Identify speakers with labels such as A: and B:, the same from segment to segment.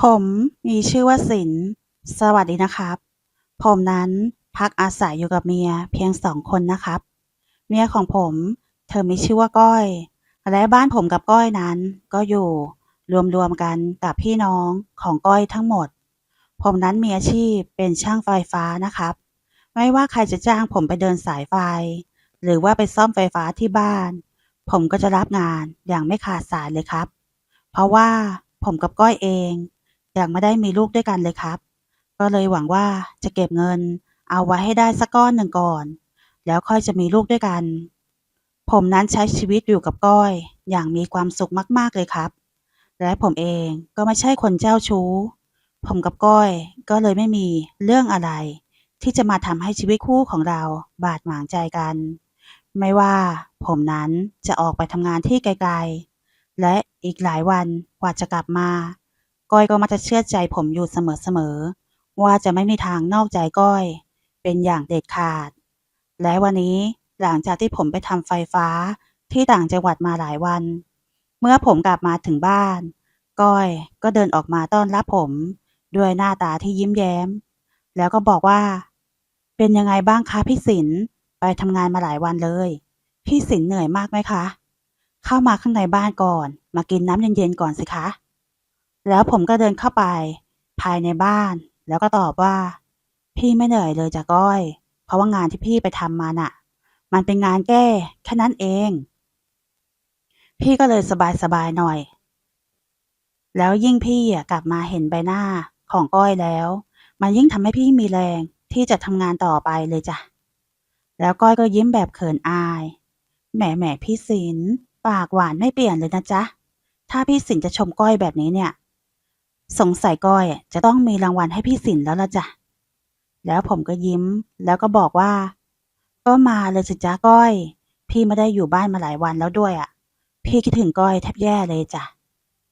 A: ผมมีชื่อว่าสิน สวัสดีนะครับ ผมนั้นพักอาศัยอยู่กับเมียเพียงสองคนนะครับ เมียของผม เธอมีชื่อว่าก้อย และบ้านผมกับก้อยนั้น ก็อยู่รวมๆกันกับพี่น้องของก้อยทั้งหมด ผมนั้นมีอาชีพเป็นช่างไฟฟ้านะครับ ไม่ว่าใครจะจ้างผมไปเดินสายไฟ หรือว่าไปซ่อมไฟฟ้าที่บ้าน ผมก็จะรับงานอย่างไม่ขาดสายเลยครับ เพราะว่าผมกับก้อยเอง ยังไม่ได้มีลูกด้วยกันเลยครับ ก็เลยหวังว่าจะเก็บเงิน เอาไว้ให้ได้สักก้อนหนึ่งก่อน แล้วค่อยจะมีลูกด้วยกัน ผมนั้นใช้ชีวิตอยู่กับก้อย อย่างมีความสุขมากๆเลยครับ และผมเองก็ไม่ใช่คนเจ้าชู้ ผมกับก้อยก็เลยไม่มีเรื่องอะไร ที่จะมาทำให้ชีวิตคู่ของเราบาดหมางใจกัน ไม่ว่าผมนั้นจะออกไปทำงานที่ไกลๆ และอีกหลายวันกว่าจะกลับมา ก้อยก็มักจะเชื่อใจผมอยู่เสมอๆ ว่าจะไม่มีทางนอกใจก้อย เป็นอย่างเด็ดขาด และวันนี้หลังจากที่ผมไปทำไฟฟ้าที่ต่างจังหวัดมาหลายวัน เมื่อผมกลับมาถึงบ้าน ก้อยก็เดินออกมาต้อนรับผม ด้วยหน้าตาที่ยิ้มแย้ม แล้วก็บอกว่า เป็นยังไงบ้างคะพี่สินไปทำงานมาหลายวันเลย พี่สินเหนื่อยมากไหมคะ เข้ามาข้างในบ้านก่อน มากินน้ำเย็นๆก่อนสิคะ แล้วผมก็เดินเข้าไป ภายในบ้าน แล้วก็ตอบว่า พี่ไม่เหนื่อยเลยจ้ะก้อย เพราะว่างานที่พี่ไปทำมาน่ะ มันเป็นงานแก้แค่นั้นเอง พี่ก็เลยสบายๆหน่อย แล้วยิ่งพี่กลับมาเห็นใบหน้าของก้อยแล้ว มันยิ่งทำให้พี่มีแรงที่จะทำงานต่อไปเลยจ้ะ แล้วก้อยก็ยิ้มแบบเขินอาย แหมแหมพี่สินปากหวานไม่เปลี่ยนเลยนะจ๊ะ ถ้าพี่สินจะชมก้อยแบบนี้เนี่ย สงสัยก้อยจะต้องมีรางวัลให้พี่สินแล้วละจ้ะ แล้วผมก็ยิ้มแล้วก็บอกว่า ก็มาเลยสิจ้าก้อย พี่ไม่ได้อยู่บ้านมาหลายวันแล้วด้วยอะ พี่คิดถึงก้อยแทบแย่เลยจ้ะ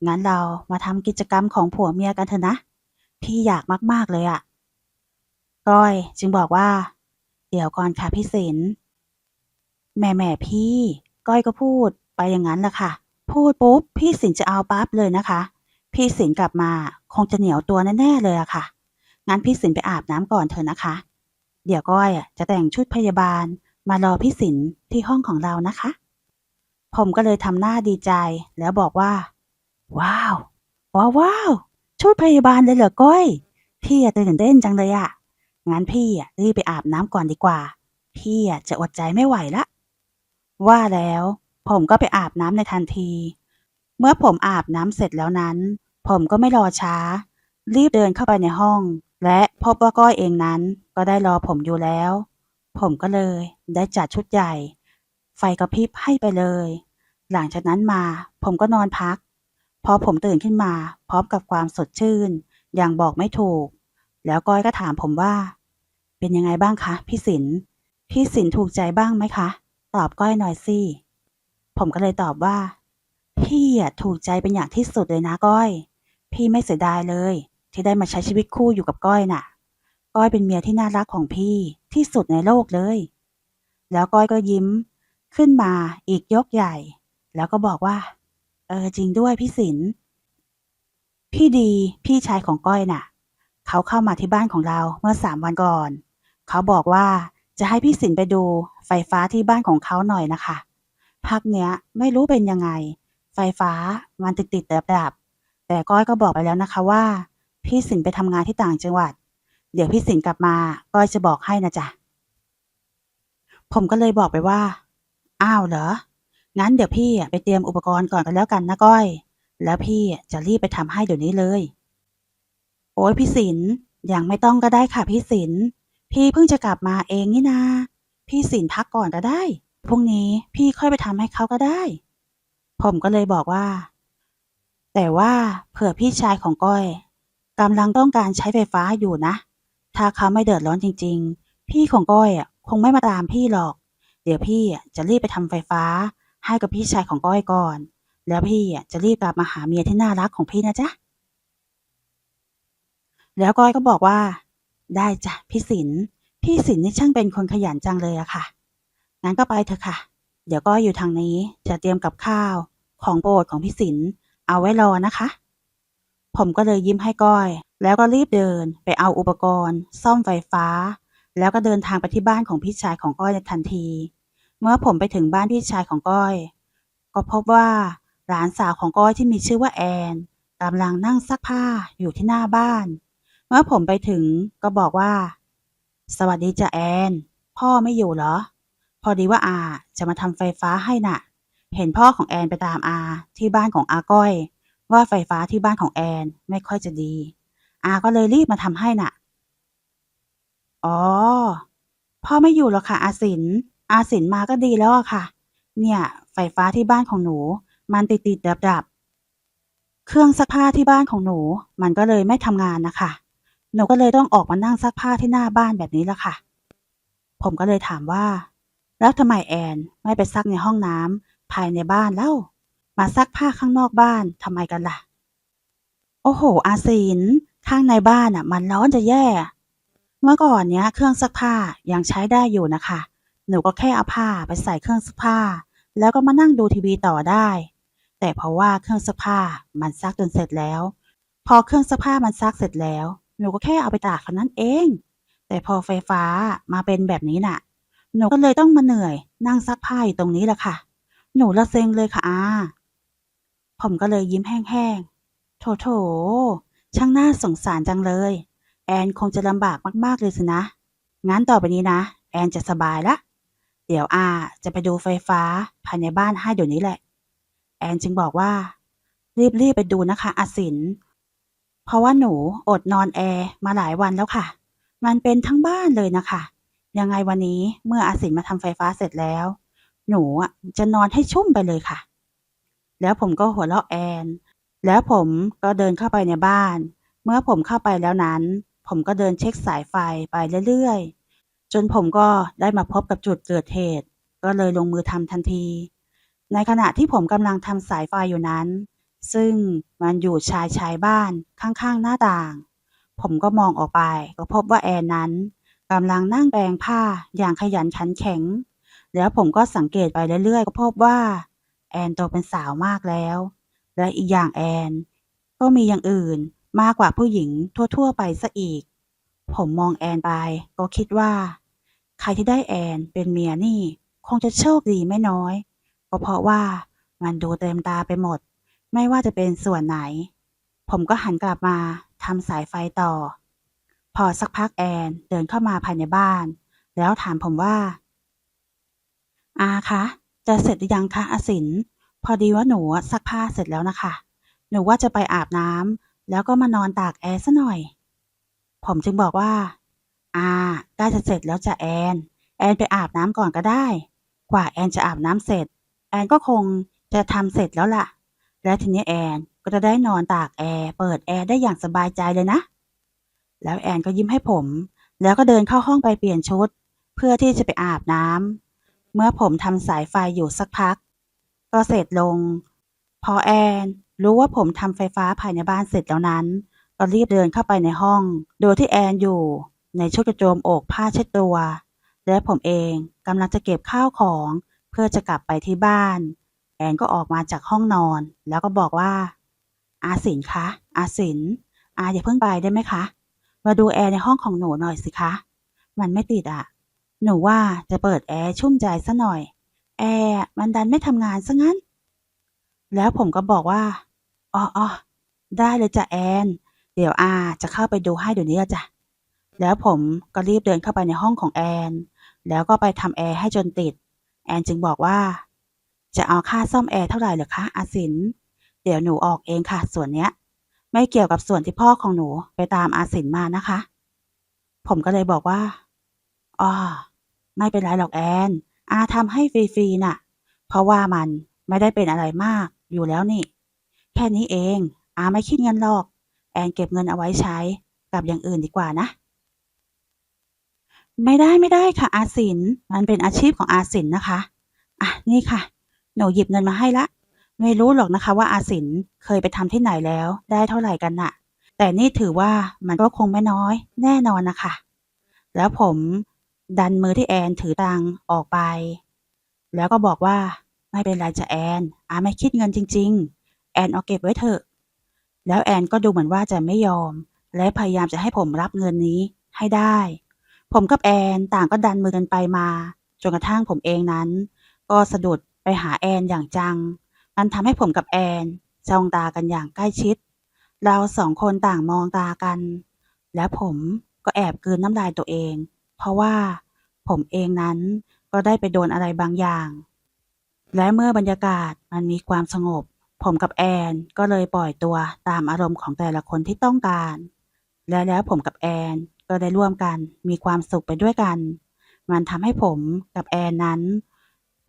A: งั้นเรามาทำกิจกรรมของผัวเมียกันเถอะนะ พี่อยากมากๆเลยอะ ก้อยจึงบอกว่า เดี๋ยวก่อนค่ะพี่สินแหม่แหม่พี่ ก้อยก็พูดไปอย่างนั้นแหละค่ะ พูดปุ๊บพี่สินจะเอาปั๊บเลยนะคะ พี่สินกลับมาคงจะเหนียวตัวแน่ๆเลยอะค่ะ งั้นพี่สินไปอาบน้ำก่อนเถอะนะคะ เดี๋ยวก้อยจะแต่งชุดพยาบาลมารอพี่สินที่ห้องของเรานะคะ ผมก็เลยทำหน้าดีใจแล้วบอกว่า ว้าว ว้าวว้าวชุดพยาบาลเลยเหรอก้อย พี่อะตื่นเต้นจังเลยอะงั้นพี่อะรีบไปอาบน้ำก่อนดีกว่า พี่อะจะอดใจไม่ไหวละ ว่าแล้ว ผมก็ไปอาบน้ำในทันที เมื่อผมอาบน้ำเสร็จแล้วนั้น ผมก็ไม่รอช้า รีบเดินเข้าไปในห้อง และพบว่าก้อยเองนั้นก็ได้รอผมอยู่แล้ว ผมก็เลยได้จัดชุดใหญ่ ไฟกระพริบให้ไปเลย หลังจากนั้นมาผมก็นอนพัก พอผมตื่นขึ้นมา พร้อมกับความสดชื่น อย่างบอกไม่ถูก แล้วก้อยก็ถามผมว่า เป็นยังไงบ้างคะพี่สิน พี่สินถูกใจบ้างไหมคะ ตอบก้อยหน่อยสิผมก็เลยตอบว่าพี่อะถูกใจเป็นอย่างที่สุดเลยนะก้อย พี่ไม่เสียดายเลย ที่ได้มาใช้ชีวิตคู่อยู่กับก้อยน่ะ ก้อยเป็นเมียที่น่ารักของพี่ที่สุดในโลกเลย แล้วก้อยก็ยิ้ม ขึ้นมาอีกยกใหญ่ แล้วก็บอกว่า เออจริงด้วยพี่สิน พี่ดีพี่ชายของก้อยน่ะ เขาเข้ามาที่บ้านของเราเมื่อสามวันก่อน เขาบอกว่าจะให้พี่สินไปดูไฟฟ้าที่บ้านของเขาหน่อยนะคะพักเนี้ยไม่รู้เป็นยังไง ไฟฟ้ามันติดติดดับดับ แต่ก้อยก็บอกไปแล้วนะคะว่า พี่สินไปทำงานที่ต่างจังหวัด เดี๋ยวพี่สินกลับมาก้อยจะบอกให้นะจ๊ะผมก็เลยบอกไปว่า อ้าวเหรอ งั้นเดี๋ยวพี่ไปเตรียมอุปกรณ์ก่อนกันแล้วกันนะก้อย แล้วพี่จะรีบไปทำให้เดี๋ยวนี้เลย โอ้ยพี่สินยังไม่ต้องก็ได้ค่ะพี่สิน พี่เพิ่งจะกลับมาเองนี่นา พี่สินพักก่อนก็ได้ พรุ่งนี้พี่ค่อยไปทำให้เขาก็ได้ ผมก็เลยบอกว่า แต่ว่าเผื่อพี่ชายของก้อยกำลังต้องการใช้ไฟฟ้าอยู่นะ ถ้าเขาไม่เดือดร้อนจริง ๆ พี่ของก้อยอะคงไม่มาตามพี่หรอก เดี๋ยวพี่จะรีบไปทำไฟฟ้า ให้กับพี่ชายของก้อยก่อน แล้วพี่จะรีบกลับมาหาเมียที่น่ารักของพี่นะจ๊ะ แล้วก้อยก็บอกว่า ได้จ้ะพี่สินพี่สินนี่ช่างเป็นคนขยันจังเลยอะค่ะ งั้นก็ไปเถอะค่ะ เดี๋ยวก้อยอยู่ทางนี้จะเตรียมกับข้าวของโปรดของพี่สิน เอาไว้รอนะคะ ผมก็เลยยิ้มให้ก้อย แล้วก็รีบเดินไปเอาอุปกรณ์ ซ่อมไฟฟ้า แล้วก็เดินทางไปที่บ้านของพี่ชายของก้อยในทันที เมื่อผมไปถึงบ้านพี่ชายของก้อย ก็พบว่าหลานสาวของก้อยที่มีชื่อว่าแอนกำลังนั่งซักผ้าอยู่ที่หน้าบ้าน เมื่อผมไปถึงก็บอกว่า สวัสดีจ้ะแอน พ่อไม่อยู่เหรอ พอดีว่าอาจะมาทำไฟฟ้าให้น่ะ เห็นพ่อของแอนไปตามอาที่บ้านของอาก้อย ว่าไฟฟ้าที่บ้านของแอนไม่ค่อยจะดี อาก็เลยรีบมาทำให้น่ะ อ๋อ พ่อไม่อยู่หรอกค่ะอาสิน อาสินมาก็ดีแล้วอะค่ะ เนี่ย ไฟฟ้าที่บ้านของหนู มันติดติดดับดับเครื่องซักผ้าที่บ้านของหนู มันก็เลยไม่ทำงานนะคะ หนูก็เลยต้องออกมานั่งซักผ้าที่หน้าบ้านแบบนี้ละค่ะ ผมก็เลยถามว่า แล้วทำไมแอนไม่ไปซักในห้องน้ำ ภายในบ้านเล่า มาซักผ้าข้างนอกบ้านทำไมกันล่ะ โอ้โห อาศินข้างในบ้านอะ มันร้อนจะแย่ เมื่อก่อนเนี้ย เครื่องซักผ้ายังใช้ได้อยู่นะคะ หนูก็แค่เอาผ้าไปใส่เครื่องซักผ้า แล้วก็มานั่งดูทีวีต่อได้ แต่เพราะว่าเครื่องซักผ้ามันซักจนเสร็จแล้ว พอเครื่องซักผ้ามันซักเสร็จแล้ว หนูก็แค่เอาไปตากเท่านั้นเอง แต่พอไฟฟ้ามาเป็นแบบนี้น่ะ หนูก็เลยต้องมาเหนื่อย นั่งซักผ้าอยู่ตรงนี้แหละค่ะ หนูละเซ็งเลยค่ะอาผมก็เลยยิ้มแห้งๆ โถโถ ช่างน่าสงสารจังเลย แอนคงจะลำบากมากๆเลยสินะ งั้นต่อไปนี้นะ แอนจะสบายละ เดี๋ยวอาจะไปดูไฟฟ้าภายในบ้านให้เดี๋ยวนี้แหละ แอนจึงบอกว่า รีบๆไปดูนะคะอาสิน เพราะว่าหนูอดนอนแอร์มาหลายวันแล้วค่ะ มันเป็นทั้งบ้านเลยนะคะ ยังไงวันนี้เมื่ออาสินมาทำไฟฟ้าเสร็จแล้ว หนูอะจะนอนให้ชุ่มไปเลยค่ะ แล้วผมก็หัวเราะแอน แล้วผมก็เดินเข้าไปในบ้าน เมื่อผมเข้าไปแล้วนั้น ผมก็เดินเช็คสายไฟไปเรื่อยๆ จนผมก็ได้มาพบกับจุดเกิดเหตุ ก็เลยลงมือทำทันที ในขณะที่ผมกำลังทำสายไฟอยู่นั้น ซึ่งมันอยู่ชายชายบ้านข้างๆหน้าต่าง ผมก็มองออกไปก็พบว่าแอนนั้นกำลังนั่งแปรงผ้าอย่างขยันขันแข็ง แล้วผมก็สังเกตไปเรื่อยๆ ก็พบว่า แอนโตเป็นสาวมากแล้ว และอีกอย่างแอน ก็มีอย่างอื่นมากกว่าผู้หญิงทั่วๆ ไปซะอีก ผมมองแอนไป ก็คิดว่า ใครที่ได้แอนเป็นเมียนี่ คงจะโชคดีไม่น้อย ก็เพราะว่ามันดูเต็มตาไปหมด ไม่ว่าจะเป็นส่วนไหน ผมก็หันกลับมาทำสายไฟต่อ พอสักพักแอนเดินเข้ามาภายในบ้าน แล้วถามผมว่า อาคะจะเสร็จหรือยังคะอาสิน พอดีว่าหนูซักผ้าเสร็จแล้วนะคะ หนูว่าจะไปอาบน้ำแล้วก็มานอนตากแอร์ซะหน่อย ผมจึงบอกว่า อาใกล้จะเสร็จแล้วจะแอน แอนไปอาบน้ำก่อนก็ได้ กว่าแอนจะอาบน้ำเสร็จ แอนก็คงจะทำเสร็จแล้วล่ะ และทีนี้แอนก็จะได้นอนตากแอร์เปิดแอร์ได้อย่างสบายใจเลยนะ แล้วแอนก็ยิ้มให้ผม แล้วก็เดินเข้าห้องไปเปลี่ยนชุด เพื่อที่จะไปอาบน้ำ เมื่อผมทำสายไฟอยู่สักพัก ก็เสร็จลง พอแอน รู้ว่าผมทำไฟฟ้าภายในบ้านเสร็จแล้วนั้น ก็รีบเดินเข้าไปในห้อง โดยที่แอนอยู่ ในชุดกระโจมอกผ้าเช็ดตัว และผมเองกำลังจะเก็บข้าวของเพื่อจะกลับไปที่บ้าน แอนก็ออกมาจากห้องนอน แล้วก็บอกว่า อาสินคะ อาสิน อาอย่าเพิ่งไปได้ไหมคะ มาดูแอร์ในห้องของหนูหน่อยสิคะ มันไม่ติดอะ หนูว่าจะเปิดแอร์ชุ่มใจซะหน่อย แอร์มันดันไม่ทำงานซะงั้น แล้วผมก็บอกว่าอ๋ออได้เลยจ้ะแอน เดี๋ยวอาจะเข้าไปดูให้เดี๋ยวนี้ละจ้ะ แล้วผมก็รีบเดินเข้าไปในห้องของแอน แล้วก็ไปทำแอร์ให้จนติด แอนจึงบอกว่า จะเอาค่าซ่อมแอร์เท่าไหร่เหรอคะอาสิน เดี๋ยวหนูออกเองค่ะ ส่วนเนี้ย ไม่เกี่ยวกับส่วนที่พ่อของหนูไปตามอาสินมานะคะ ผมก็เลยบอกว่าอ๋อ ไม่เป็นไรหรอกแอน อาทำให้ฟรีๆน่ะ เพราะว่ามันไม่ได้เป็นอะไรมากอยู่แล้วนี่ แค่นี้เอง อาไม่คิดเงินหรอก แอนเก็บเงินเอาไว้ใช้กับอย่างอื่นดีกว่านะ ไม่ได้ไม่ได้ค่ะอาสิน มันเป็นอาชีพของอาสินนะคะ อะนี่ค่ะ หนูหยิบเงินมาให้ละ ไม่รู้หรอกนะคะว่าอาสินเคยไปทำที่ไหนแล้ว ได้เท่าไหร่กันน่ะ แต่นี่ถือว่ามันก็คงไม่น้อย แน่นอนนะคะ แล้วผม ดันมือที่แอนถือตังออกไป แล้วก็บอกว่าไม่เป็นไรจะแอนอาไม่คิดเงินจริง ๆ แอนเอาเก็บไว้เถอะ แล้วแอนก็ดูเหมือนว่าจะไม่ยอม และพยายามจะให้ผมรับเงินนี้ให้ได้ ผมกับแอนต่างก็ดันมือกันไปมาจนกระทั่งผมเองนั้น ก็สะดุดไปหาแอนอย่างจัง มันทำให้ผมกับแอนจ้องตากันอย่างใกล้ชิด เราสองคนต่างมองตากัน และผมก็แอบกลืนน้ำลายตัวเอง เพราะว่าผมเองนั้นก็ได้ไปโดนอะไรบางอย่าง และเมื่อบรรยากาศมันมีความสงบ ผมกับแอนก็เลยปล่อยตัวตามอารมณ์ของแต่ละคนที่ต้องการ และแล้วผมกับแอนก็ได้ร่วมกันมีความสุขไปด้วยกัน มันทำให้ผมกับแอนนั้น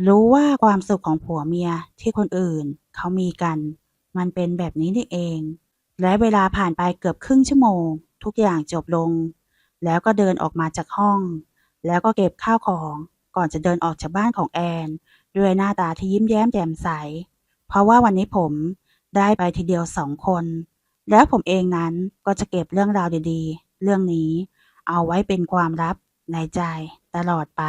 A: รู้ว่าความสุขของผัวเมียที่คนอื่นเขามีกัน มันเป็นแบบนี้นี่เอง และเวลาผ่านไปเกือบครึ่งชั่วโมง ทุกอย่างจบลง แล้วก็เดินออกมาจากห้อง แล้วก็เก็บข้าวของก่อนจะเดินออกจากบ้านของแอน ด้วยหน้าตาที่ยิ้มแย้มแจ่มใส เพราะว่าวันนี้ผมได้ไปทีเดียวสองคน แล้วผมเองนั้นก็จะเก็บเรื่องราวดีๆ เรื่องนี้เอาไว้เป็นความลับในใจตลอดไป